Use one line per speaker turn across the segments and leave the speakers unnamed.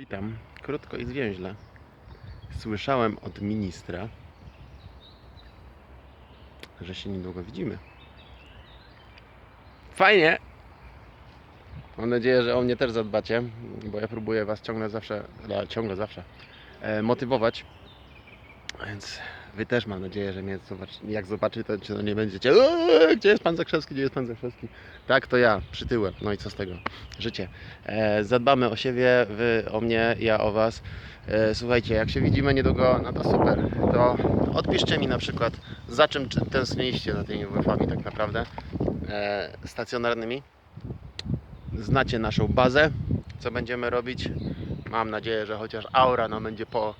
Witam. Krótko i zwięźle. Słyszałem od ministra, że się niedługo widzimy. Fajnie! Mam nadzieję, że o mnie też zadbacie, bo ja próbuję Was ciągle zawsze, no, ciągle zawsze e, motywować. Więc Wy też mam nadzieję, że mnie jak zobaczycie, to, to nie będziecie "Eee, gdzie jest Pan Zakrzewski, gdzie jest Pan Zakrzewski? Tak, to ja, przytyłem. No i co z tego? Życie. E, zadbamy o siebie, wy o mnie, ja o was. E, słuchajcie, jak się widzimy niedługo, no to super. To odpiszcie mi na przykład, za czym czy- tęskniliście za tymi WF-ami tak naprawdę e, stacjonarnymi. Znacie naszą bazę, co będziemy robić. Mam nadzieję, że chociaż aura nam będzie po,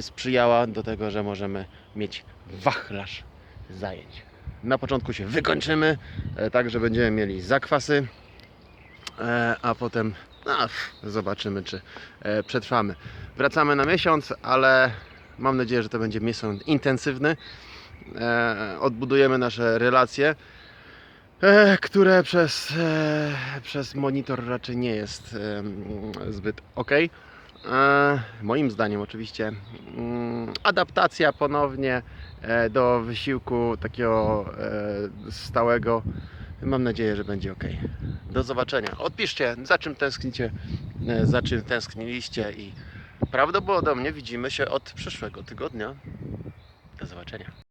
sprzyjała do tego, że możemy mieć wachlarz zajęć. Na początku się wykończymy, e, tak, że będziemy mieli zakwasy, E, a potem no, zobaczymy, czy e, przetrwamy. Wracamy na miesiąc, ale mam nadzieję, że to będzie miesiąc intensywny. E, Odbudujemy nasze relacje, e, które przez, e, przez monitor raczej nie jest e, zbyt ok. Moim zdaniem, oczywiście, mm, adaptacja ponownie e, do wysiłku takiego e, stałego. Mam nadzieję, że będzie ok. Do zobaczenia. Odpiszcie, za czym tęsknicie, e, za czym tęskniliście i prawdopodobnie widzimy się od przyszłego tygodnia. Do zobaczenia.